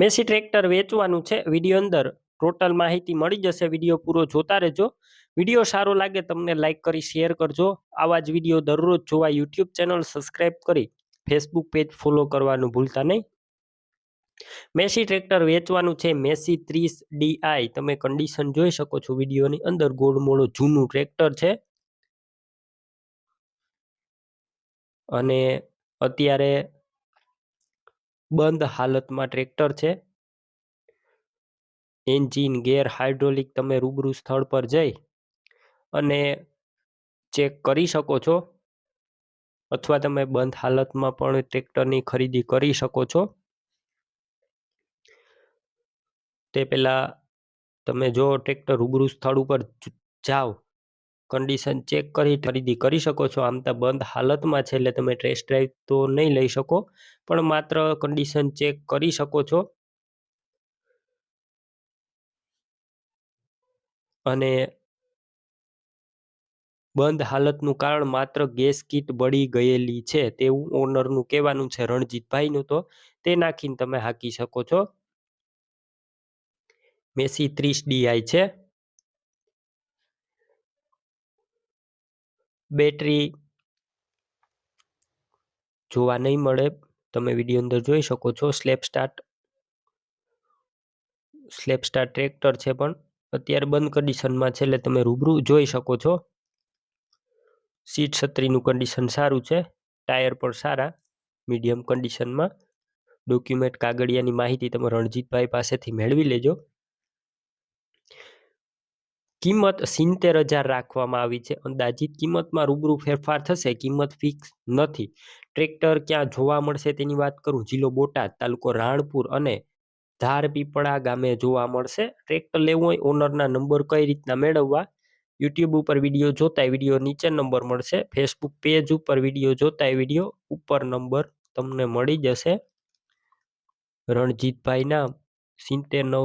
Massey tractor વેચવાનું છે. Video અંદર ટોટલ માહિતી મળી જશે. વીડિયો પૂરો જોતા રહેજો. વીડિયો સારો લાગે તમને લાઇક કરી શેર કરજો. આવા જ વીડિયો દરરોજ જોવા યુટ્યુબ ચેનલ સબસ્ક્રાઈબ કરી ફેસબુક પેજ ફોલો કરવાનું ભૂલતા નહીં. મેસી ટ્રેક્ટર વેચવાનું છે. મેસી ત્રીસ ડીઆઈ તમે કન્ડિશન જોઈ શકો છો. વિડીયોની અંદર ગોળમોળો જૂનું ટ્રેક્ટર છે. અને અત્યારે બંધ હાલતમાં ટ્રેક્ટર છે? એન્જિન ગેર હાઇડ્રોલિક તમે રૂબરૂ સ્થળ પર જઈ અને ચેક કરી શકો છો? અથવા તમે બંધ હાલતમાં પણ ટ્રેક્ટરની ખરીદી કરી શકો છો? તે પહેલાં તમે જો ટ્રેક્ટર રૂબરૂ સ્થળ ઉપર જાઓ કન્ડિશન ચેક કરી, ખરીદી કરી શકો છો. આમ તો બંધ હાલતમાં છે એટલે તમે ટેસ્ટ ડ્રાઈવ તો નહીં લઈ શકો, પણ માત્ર કન્ડિશન ચેક કરી શકો છો. અને બંધ હાલતનું કારણ માત્ર ગેસ કીટ બળી ગયેલી છે તેવું ઓનરનું કહેવાનું છે રણજીતભાઈનું તો. તે નાખીને તમે હાકી શકો છો. મેસી ત્રીસ ડીઆઈ છે. બેટરી જોવા નહીં મળે. તમે વીડિયો અંદર જોઈ શકો છો. Slap start slap star tractor છે પણ અત્યારે બંધ કન્ડિશનમાં છે એટલે તમે રૂબરૂ જોઈ શકો છો. સીટ છત્રીનું કન્ડિશન સારું છે. ટાયર પણ સારા. મીડિયમ કન્ડિશનમાં ડોક્યુમેન્ટ કાગળિયાની માહિતી તમે રણજીતભાઈ પાસેથી મેળવી લેજો. કિંમત સિત્તેર હજાર રાખવામાં આવી છે. અંદાજિત કિંમતમાં રૂબરૂ ફેરફાર થશે. કિંમત ફિક્સ નથી. ટ્રેક્ટર ક્યાં જોવા મળશે તેની વાત કરું? જિલ્લો બોટાદ, તાલુકો રાણપુર અને ધાર પીપળા ગામે જોવા મળશે. ટ્રેક્ટર લેવું હોય ઓનરના નંબર કઈ રીતના મેળવવા? યુટ્યુબ ઉપર વીડિયો જોતા વીડિયો નીચે નંબર મળશે. ફેસબુક પેજ ઉપર વીડિયો જોતા વીડિયો ઉપર નંબર તમને મળી જશે. રણજીતભાઈના સિત્તેર નવ